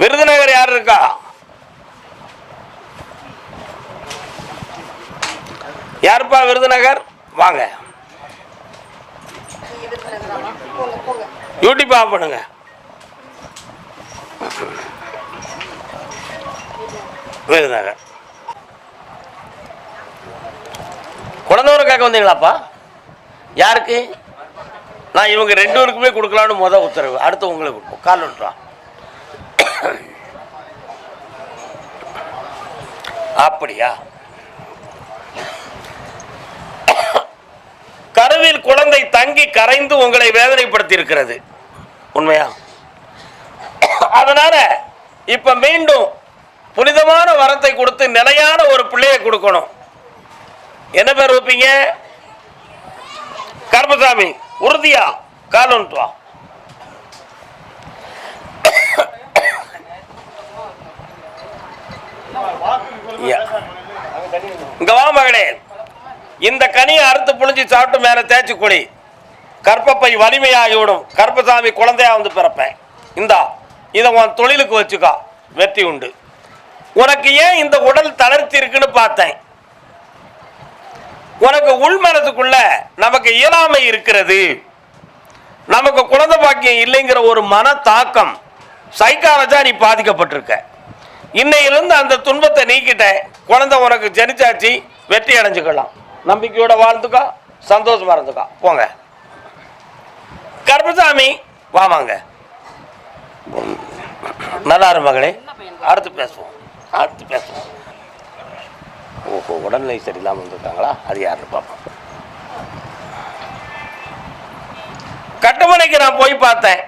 விருதுநகர் யார் இருக்கா? யாருப்பா விருதுநகர்? வாங்க. யூடியூப் ஆஃப் பண்ணுங்க. விருதுநகர். குழந்தைவரை கேட்க வந்தீங்களாப்பா? யாருக்கு? நான் இவங்க ரெண்டு பேருக்குமே கொடுக்கலான்னு மொதல் உத்தரவு. அடுத்து உங்களுக்கு கொடுப்போம் கால் விட்டுறான் அப்படியா? கருவில் குழந்தை தங்கி கரைந்து உங்களை வேதனைப்படுத்தி இருக்கிறது உண்மையா? அதனால இப்ப மீண்டும் புனிதமான வரத்தை கொடுத்து நிலையான ஒரு பிள்ளையை கொடுக்கணும். என்ன பேர் வைப்பீங்க? கர்மசாமி. உறுதியா? காலன்ட்டுவா வந்துட்டு வா யா. இங்க வா மகளே இந்த கனியை அறுத்து புழிஞ்சு சாப்பிட்டு மேல தேய்ச்சி குடி கற்பப்பை வலிமையாகிவிடும். கற்பசாமி குழந்தையா வந்து பிறப்பேன். இந்தா இதை உன் தொழிலுக்கு வச்சுக்கோ. வெற்றி உண்டு. உனக்கு ஏன் இந்த உடல் தளர்த்தி இருக்குன்னு பார்த்தேன். உனக்கு உள் மனதுக்குள்ள நமக்கு இயலாமை இருக்கிறது. நமக்கு குழந்தை பாக்கியம் இல்லைங்கிற ஒரு மன தாக்கம் சைக்காலஜா நீ பாதிக்கப்பட்டிருக்க. இன்னையிலிருந்து அந்த துன்பத்தை நீக்கிட்டேன். குழந்தை உனக்கு ஜனிச்சாச்சு வெற்றி அடைஞ்சுக்கலாம். நம்பிக்கையோட வாழ்ந்துக்கோ சந்தோஷமா இருந்துக்கோ. போங்க. கருப்பசாமி வாமாங்க நல்லா இரு மகளே. அடுத்து பேசுவோம். அடுத்து பேசுவோம். ஓஹோ உடல்நிலை சரியில்லாமல் வந்திருக்காங்களா அது யாருன்னு பார்ப்போம். கட்டுமனைக்கு நான் போய் பார்த்தேன்.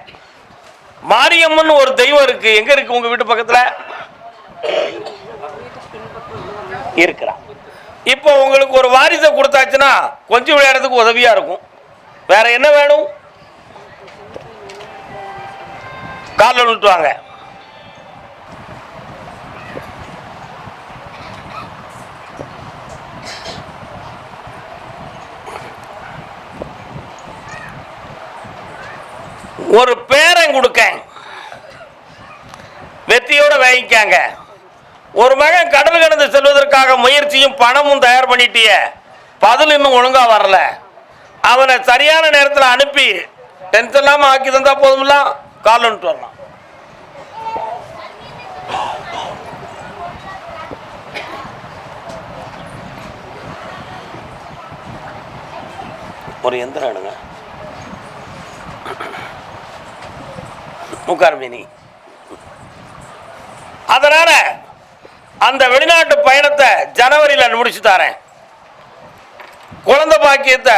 மாரியம்மன் ஒரு தெய்வம் இருக்கு. எங்க இருக்கு உங்க வீட்டு பக்கத்துல? இருக்கிறான். இப்போ உங்களுக்கு ஒரு வாரிசை கொடுத்தாச்சுன்னா கொஞ்சம் விளையாடுறதுக்கு உதவியா இருக்கும். வேற என்ன வேணும்? காலில் விட்டுவாங்க ஒரு பேரன் கொடுக்க வெத்தியோட வாங்கிக்காங்க. ஒரு மகன் கடல் கடந்து செல்வதற்காக முயற்சியும் பணமும் தயார் பண்ணிட்டிய. பதில் இன்னும் ஒழுங்கா வரல. அவனை சரியான நேரத்தில் அனுப்பி டென்த் இல்லாமல் ஆக்கி தந்தா போதும்ல கால் வரலாம். ஒரு எந்திரம் எடுங்க. உட்கார் மீனி. அதனால அந்த வெளிநாட்டு பயணத்தை ஜனவரியில் முடிச்சு தரேன். குழந்தை பாக்கியத்தை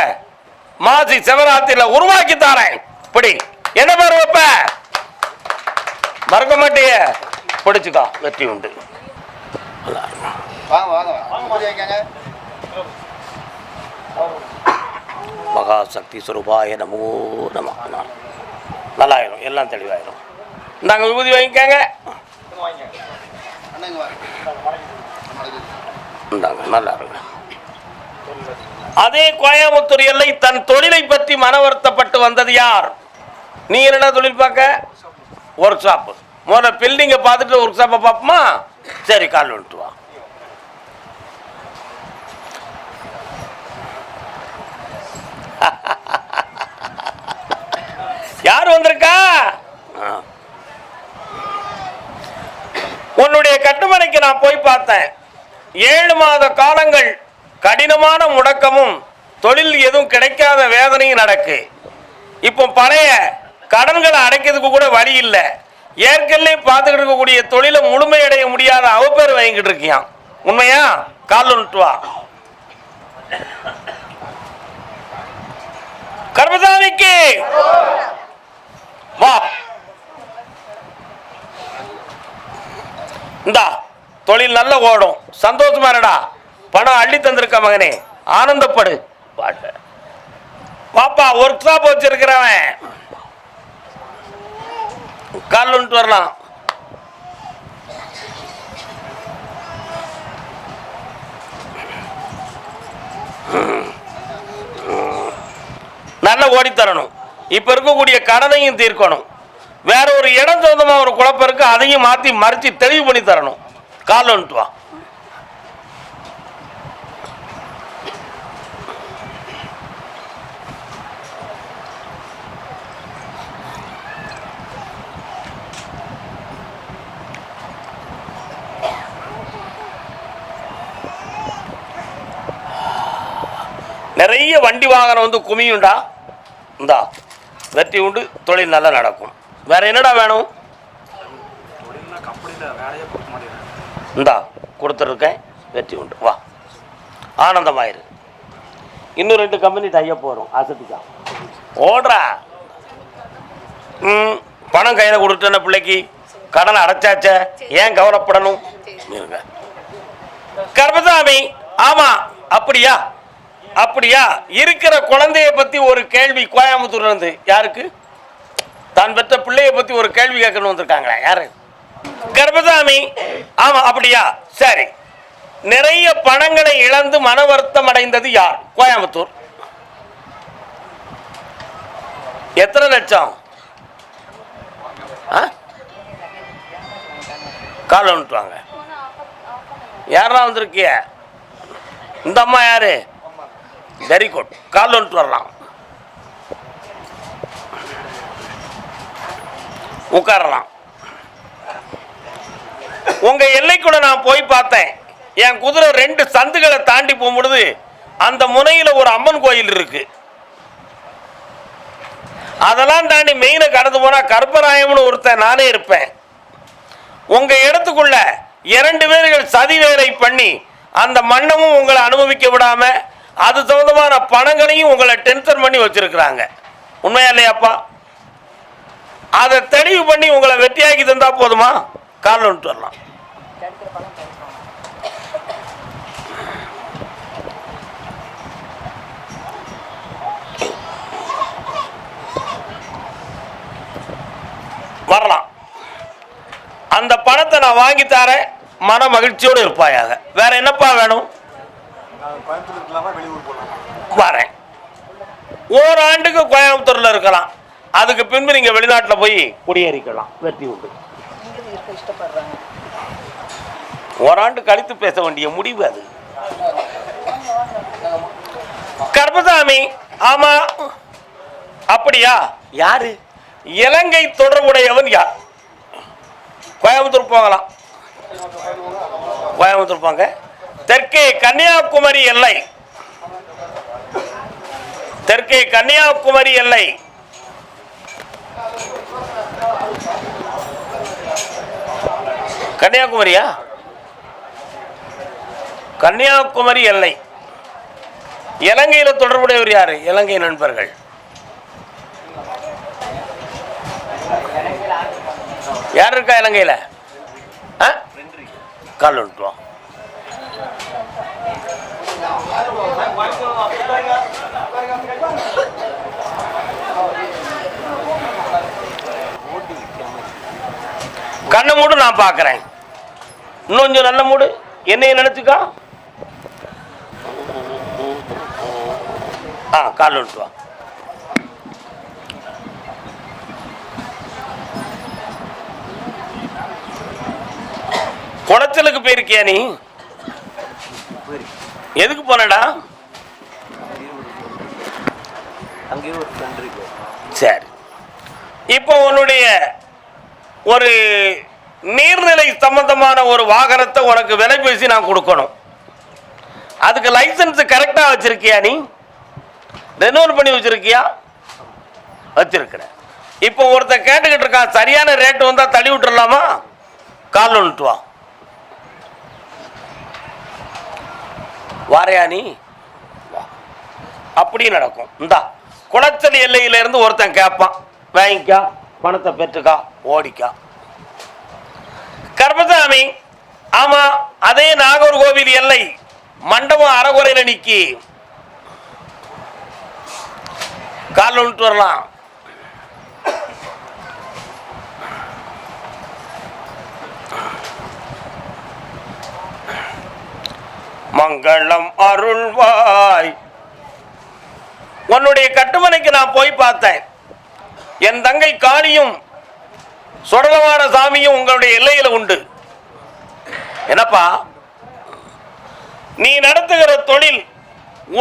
மாசி சிவராத்திரியில உருவாக்கி தரேன். இப்படி என்ன பேர் வைப்ப? மறக்க மாட்டிய. பிடிச்சுக்கோ. வெற்றி உண்டு. வாங்க வாங்க வாங்க. பூஜை வைக்காங்க மகா சக்தி சுரூபாய நமோ நம. நல்லாயிரும் எல்லாம் தெளிவாயிரும். நாங்கள் விபூதி வாங்கிக்கங்க. நல்லா இருக்கு அதே கோயம்புத்தூர் எல்லை தன் தொழிலை பற்றி மன வருத்தப்பட்டு வந்தது யார்? நீ என்னடா தொழில் பார்க்க? ஒர்க் ஷாப் முதல்ல பில்டிங்கை பார்த்துட்டு ஒர்க் ஷாப்பை பார்ப்போமா? சரி கால் வந்துட்டு வா. யார் வந்திருக்கா? ஆ. உன்னுடைய கட்டுமனைக்கு நான் போய் பார்த்தேன். ஏழு மாத காலங்கள் கடினமான முடக்கமும் தொழில் எதுவும் கிடைக்காத வேதனையும் நடக்கு. இப்போ பழைய கடன்களை அடைக்கிறதுக்கு கூட வழி இல்லை. ஏற்கனவே பார்த்துக்கிட்டு இருக்கக்கூடிய தொழிலை முழுமையடைய முடியாத அவப்பேர் வாங்கிக்கிட்டு இருக்கியான் உண்மையா? கால் வா. கர்மசாமிக்கு வா. இந்தா தொழில் நல்ல ஓடும். சந்தோஷமா இருடா. பணம் அள்ளி தந்திருக்க மகனே. ஆனந்தப்படு. பாப்பா ஒர்க் ஷாப் வச்சிருக்கிறவன். கால் வரலாம். நல்ல ஓடித்தரணும். இப்போ இப்ப இருக்கக்கூடிய கடனையும் தீர்க்கணும். வேற ஒரு இடம் சொந்தமா ஒரு குழப்பம் இருக்கு அதையும் மாத்தி மறைச்சு தெளிவு பண்ணி தரணும். கால் வந்துட்டு வா. நிறைய வண்டி வாகனம் வந்து குமியுண்டா இந்தா வெற்றி உண்டு தொழில் நல்லா நடக்கும். வேற என்னடா வேணும்? இந்தா கொடுத்துருக்கேன். வெற்றி உண்டு. வா. ஆனந்தமாயிரு. இன்னும் ரெண்டு கம்பெனி டையப் வரும் அசத்திக்கா. ஓடுறா. ம் பணம் கையில் கொடுத்துன பிள்ளைக்கு கடனை அடைச்சாச்சே. ஏன் கவலைப்படணும்? கர்மசாமி ஆமாம் அப்படியா? அப்படியா? இருக்கிற குழந்தைய பற்றி ஒரு கேள்வி கோயம்புத்தூர்லேருந்து யாருக்கு? தான் பெற்ற பிள்ளைய பத்தி ஒரு கேள்வி கேட்கணும் வந்திருக்காங்களா யாரு? கர்மசாமி ஆமா அப்படியா? சரி. நிறைய பணங்களை இழந்து மன வருத்தம் அடைந்தது யார்? கோயம்புத்தூர். எத்தனை லட்சம்? ஆ? கால் வந்துட்டு வாங்க. யாரா வந்திருக்கிய? இந்த அம்மா யாரு? வெரி குட் கால் வந்துட்டு வரலாம். உட்காரலாம். உங்க எல்லைக்குள்ள நான் போய் பார்த்தேன். என் குதிரை ரெண்டு சந்துகளை தாண்டி போகும்பொழுது அந்த முனையில ஒரு அம்மன் கோயில் இருக்கு. அதெல்லாம் தாண்டி மெயினை கடந்து போனா கற்பராயம்னு ஒருத்தன் நானே இருப்பேன். உங்க இடத்துக்குள்ள இரண்டு பேர்கள் சதி வேலை பண்ணி அந்த மன்னமும் உங்களை அனுபவிக்க விடாம அது சம்பந்தமான பணங்களையும் உங்களை டென்ஷன் பண்ணி வச்சிருக்கிறாங்க. உண்மையா இல்லையாப்பா? அதை தெளிவு பண்ணி உங்களை வெற்றியாக்கி தந்தா போதுமா? காலில் விட்டு வரலாம். வரலாம். அந்த பணத்தை நான் வாங்கி தரேன். மன மகிழ்ச்சியோடு இருப்பாயாக வேற என்னப்பா வேணும்? வரேன். ஓராண்டுக்கு கோயம்புத்தூர்ல இருக்கலாம். அதுக்கு பின்பு நீங்க வெளிநாட்டுல போய் குடியேறிக்கலாம் வெற்றி உண்டு. ஓராண்டு கழித்து பேச வேண்டிய முடிவு அது. கர்மசாமி ஆமா. அப்படியா? யாரு? இலங்கை தொடர்புடையவன் யார்? கோயம்புத்தூர் போகலாம். கோயம்புத்தூர் போங்க. தெற்கே கன்னியாகுமரி எல்லை. தெற்கே கன்னியாகுமரி எல்லை. கன்னியாகுமரியா? கன்னியாகுமரி எல்லை. இலங்கையில் தொடர்புடையவர் யார்? இலங்கை நண்பர்கள். யார் இருக்கா இலங்கையில்? ஆ? கால் விட்டுருவோம் கண்ணை மூடு நான் பார்க்குறேன் இன்னும் கொஞ்சம் நல்ல மூடு. என்னையை நினச்சிக்கா. ஆ கால் விட்டுவா குளச்சலுக்கு போயிருக்கியா நீ? எதுக்கு போனடா? சரி. இப்போ உன்னுடைய ஒரு நீர்நிலை சம்பந்தமான ஒரு வாகனத்தை உனக்கு விலை பேசி நான் கொடுக்கணும். அதுக்கு லைசன்ஸ் கரெக்டாக வச்சிருக்கியா நீ? ரெனுவல் பண்ணி வச்சிருக்கியா? வச்சிருக்கிற இப்போ ஒருத்தன் கேட்டுக்கிட்டு இருக்கான் சரியான ரேட்டு வந்தால் தள்ளி விட்டுறலாமா? கால் ஒன்றுட்டு வா. வாரையா நீ? வா. அப்படி நடக்கும். இந்தா குளச்சல் எல்லையிலேருந்து ஒருத்தன் கேட்பான் வாங்கிக்கா பணத்தை பெற்றுக்கா ஓடிக்கா. கர்மசாமி ஆமா அதே நாகர்கோவில் எல்லை மண்டபம் அறகுறையில் நிக்கி. கால விட்டு வரலாம். மங்களம் அருள்வாய். உன்னுடைய கட்டுமனைக்கு நான் போய் பார்த்தேன். என் தங்கை காளியும் சுடலமான சாமியும் உங்களுடைய எல்லையில உண்டு. என்னப்பா? நீ நடத்துகிற தொழில்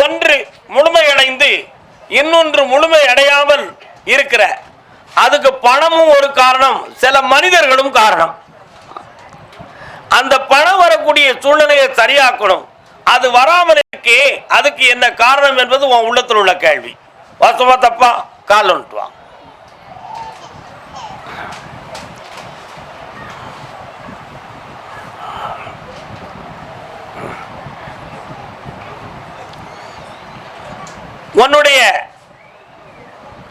ஒன்று முழுமையடைந்து இன்னொன்று முழுமை அடையாமல் இருக்கிற. அதுக்கு பணமும் ஒரு காரணம் சில மனிதர்களும் காரணம். அந்த பணம் வரக்கூடிய சூழ்நிலையை சரியாக்கணும். அது வராமல் இருக்கே அதுக்கு என்ன காரணம் என்பது உன் உள்ளத்தில் உள்ள கேள்வி. வாசமா தப்பா? கால் ஒன்றுவான் உன்னுடைய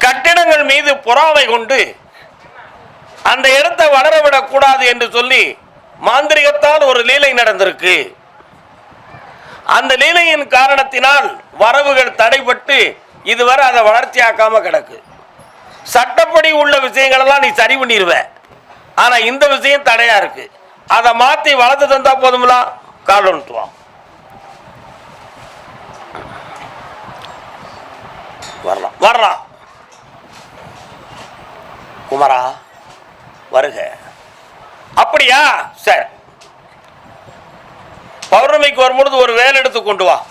கட்டிடங்கள் மீது பொறாமை கொண்டு அந்த இடத்தை வளரவிடக் கூடாது என்று சொல்லி மாந்திரிகத்தால் ஒரு லீலை நடந்திருக்கு. அந்த லீலையின் காரணத்தினால் வரவுகள் தடைபட்டு இதுவரை அதை வளர்ச்சியாக்காம கிடக்கு. சட்டப்படி உள்ள விஷயங்களெல்லாம் நீ சரி பண்ணிடுவ ஆனா இந்த விஷயம் தடையா இருக்கு. அதை மாத்தி வளர்த்து தந்தா போதுமெல்லாம் கால் வரலாம். வரலாம். குமரா வருக. அப்படியா? சரி. பௌர்ணமிக்கு வரும்பொழுது ஒரு வேலை எடுத்து கொண்டு வா.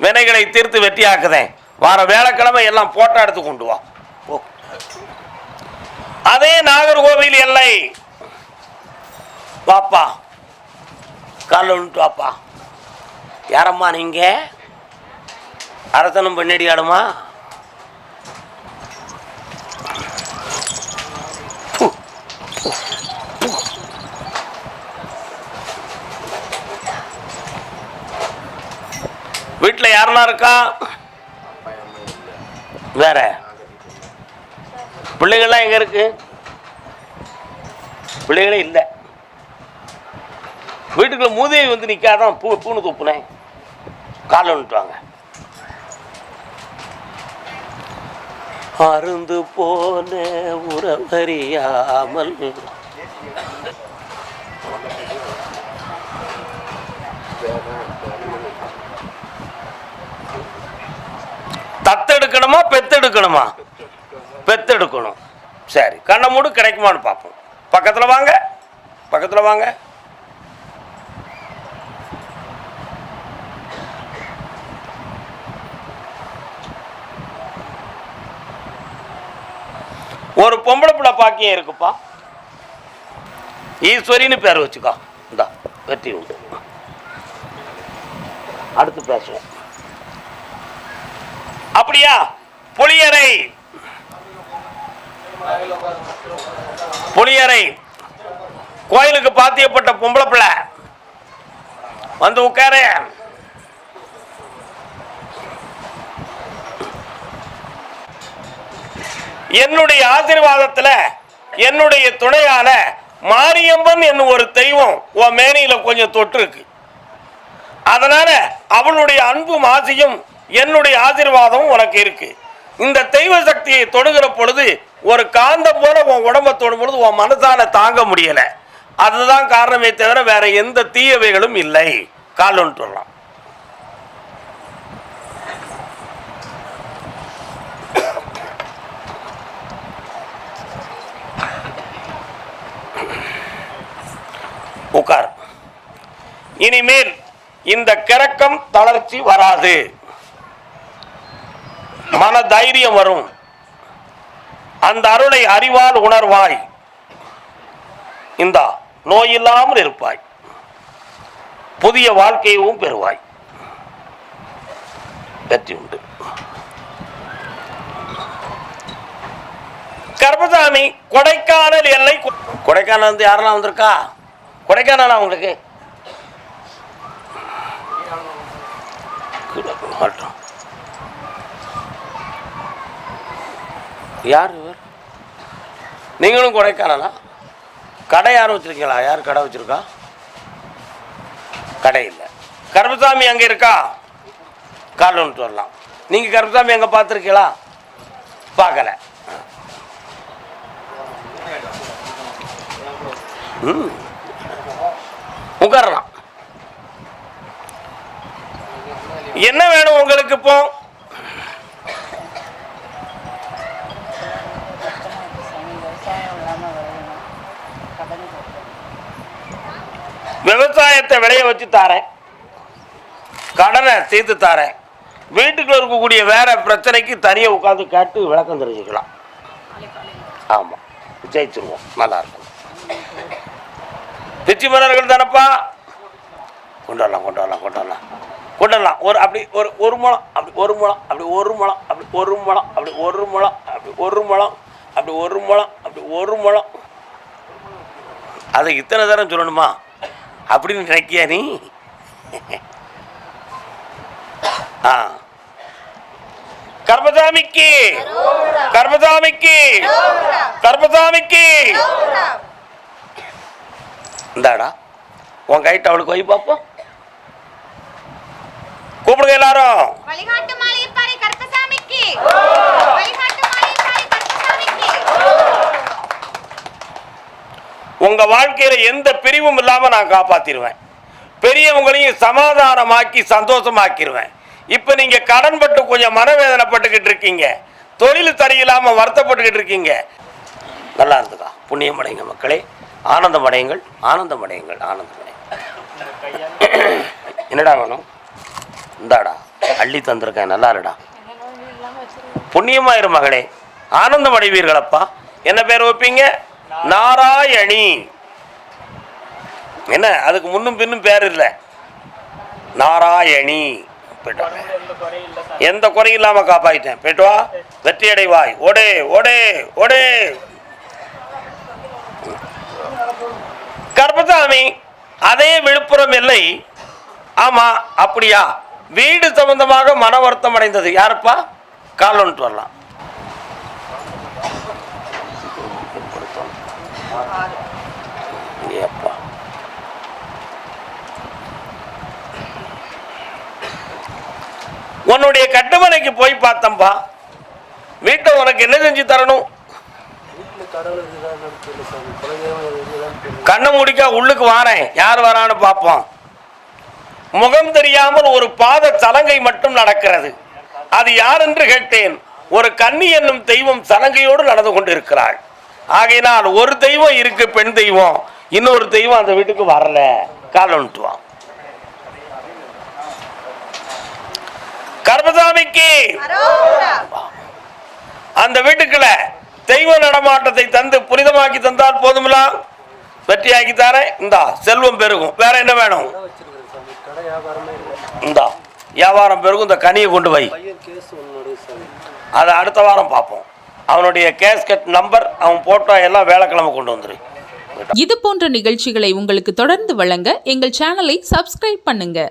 வினைகளை தீர்த்து வெட்டியாக்குதேன். வார வேலைக்கிழமை எல்லாம் போட்டா எடுத்து கொண்டு வா. அதே நாகர்கோவில் எல்லை. வாப்பா. காலைல விட்டு வாப்பா. யாரம்மா நீங்கள் அரசனும் பெண்ணடி ஆடுமா வீட்டில் யாரெல்லாம் இருக்கா? வேற. பிள்ளைகள்லாம் எங்க இருக்கு? பிள்ளைகளே இல்லை. வீட்டுக்குள்ள மூதேவி வந்து நிற்காதான் பூ பூணு துப்புனேன் காலை விட்டுவாங்க அருந்து போன உறவறியாமல். தத்தெடுக்கணுமா பெத்தெடுக்கணுமா? பெத்தெடுக்கணும். சரி கண்ணை மூடு கிடைக்குமான்னு பார்ப்போம். பக்கத்தில் வாங்க பக்கத்தில் வாங்க. ஒரு பொம்பளை பிள்ளை பாக்கியம் இருக்குப்பா. ஈஸ்வரின்னு பேர் வச்சுக்கோ. இந்தா வெற்றி உண்டு அடுத்து பேசுவோம். அப்படியா? புளியரை. புளியரை. கோயிலுக்கு பாத்தியப்பட்ட பொம்பளை பிள்ளை. வந்து உட்காரு. என்னுடைய ஆசீர்வாதத்துல என்னுடைய துணையான மாரியம்மன் என்னும் ஒரு தெய்வம் உன் மேனியில கொஞ்சம் தொட்டு இருக்கு அதனால அவளுடைய அன்பும் ஆசையும் என்னுடைய ஆசீர்வாதமும் உனக்கு இருக்கு. இந்த தெய்வ சக்தியை தொடுகிற பொழுது ஒரு காந்தம் போல உன் உடம்ப தொடும் பொழுது உன் மனசால தாங்க முடியல. அதுதான் காரணமே தவிர வேற எந்த தீயவைகளும் இல்லை. கால் ஒன்று சொல்லலாம். உட்கார் இனிமேல் இந்த கிறக்கம் தளர்ச்சி வராது. மன தைரியம் வரும். அந்த அருளை அறிவால் உணர்வாய். இந்தா நோயில்லாமல் இருப்பாய். புதிய வாழ்க்கையவும் பெறுவாய். வெற்றி உண்டு. கர்மசாமி கொடைக்கானல் எல்லை கொடைக்கானல் வந்து யாரெல்லாம் வந்திருக்கா? கொடைக்கானலா உங்களுக்கு? யார் இவர்? நீங்களும் கொடைக்கானலா? கடை யாரும் வச்சுருக்கீங்களா? யார் கடை வச்சுருக்கா? கடை இல்லை. கருப்பசாமி அங்கே இருக்கா? கால் ஒன்று வரலாம். நீங்கள் கருப்பசாமி அங்கே பார்த்துருக்கீங்களா? பார்க்கல. ம். என்ன வேணும் உங்களுக்கு இப்போ? விவசாயத்தை விளைய வச்சு தாரேன். கடனை தீர்த்து தாரேன். வீட்டுக்குள்ள இருக்கக்கூடிய வேற பிரச்சனைக்கு தனியாக உட்காந்து கேட்டு விளக்கம் தெரிஞ்சுக்கலாம். ஆமாம் ஜெயிச்சிருவோம். நல்லா இருக்கும். திருச்சி மன்னர்கள் தானப்பா? கொண்டு வரலாம் கொண்டு வரலாம் கொண்டு வரலாம் கொண்டு வரலாம் ஒரு அப்படி ஒரு ஒரு முழம் அப்படி ஒரு முழம் அப்படி ஒரு முழம் அப்படி ஒரு முழம் அப்படி ஒரு முழம் அப்படி ஒரு முழம் அப்படி ஒரு முழம் அப்படி ஒரு முழம். அதை இத்தனை தரம் சொல்லணுமா? அப்படின்னு நினைக்கியா நீ? ஆ. கர்மசாமிக்கு. கர்மசாமிக்கு. கர்மசாமிக்கு. இந்தாடா உன் கைட்டு அவளுக்கு போய் பார்ப்போம் கூப்பிடுங்க எல்லாரும். உங்க வாழ்க்கையில எந்த பிரிவும் இல்லாம நான் காப்பாத்திடுவேன் பெரியவங்களையும் சமாதானமாக்கி சந்தோஷமாக்கிடுவேன் இப்ப நீங்க கடன் பட்டு கொஞ்சம் மனவேதனைப்பட்டுக்கிட்டு இருக்கீங்க. தொழில் சரியில்லாம வருத்தப்பட்டுக்கிட்டு இருக்கீங்க. நல்லா இருந்துக்கா. புண்ணியம் அடையுங்க மக்களே. ஆனந்தம் அடையுங்கள் ஆனந்தம் அடையுங்கள் ஆனந்தம் அடையுங்கள் என்னடா வேணும்? இந்தாடா அள்ளி தந்திருக்கேன் நல்லா இருடா புண்ணியமாயிரு மகளே ஆனந்தம் அடைவீர்களப்பா. என்ன பேர் வைப்பீங்க? நாராயணி. என்ன அதுக்கு முன்னும் பின்னும் பேர் இல்லை. நாராயணி. போயிட்டு எந்த குறையும் இல்லாம காப்பாயிட்டேன் போயிட்டு வா வெற்றி அடைவாய். ஓடே ஓடே ஓடே. கர்பசாமி அதே விழுப்புரம் இல்லை ஆமா அப்படியா? வீடு சம்பந்தமாக மன வருத்தம் அடைந்தது. யாருப்பா? கால் வந்துட்டு வரலாம். ஏப்பா உன்னுடைய கட்டுமனைக்கு போய் பார்த்தம்பா. வீட்டை உனக்கு என்ன செஞ்சு தரணும்? கண்ணை முடிக்கா உள்ளுக்கு வாரேன். யார் வரான்னு பார்ப்போம். முகம் தெரியாமல் ஒரு பாத சலங்கை மட்டும் நடக்கிறது. அது யார் என்று கேட்டேன். ஒரு கன்னி என்னும் தெய்வம் சலங்கையோடு நடந்து கொண்டிருக்கிறாள். ஆகையினால் ஒரு தெய்வம் இருக்கு பெண் தெய்வம். இன்னொரு தெய்வம் அந்த வீட்டுக்கு வரல. கால் கர்மசாமிக்கு! அந்த வீட்டுக்குள்ள தெய்வ நடமாட்டத்தை தந்து புனிதமாக்கி தந்தால் போதுமில்லா வெற்றியாக்கி தாரேன். இந்தா செல்வம் பெருகும். வேற என்ன வேணும்? இந்தா வியாபாரம் பெருகும் இந்த கனியை கொண்டு வை. அதை அடுத்த வாரம் பார்ப்போம். அவனுடைய கேஸ்கட் நம்பர் அவன் போட்டோ எல்லாம் வேலைக்கிழமை கொண்டு வந்துரு. இது போன்ற நிகழ்ச்சிகளை உங்களுக்கு தொடர்ந்து வழங்க எங்கள் சேனலை சப்ஸ்கிரைப் பண்ணுங்க.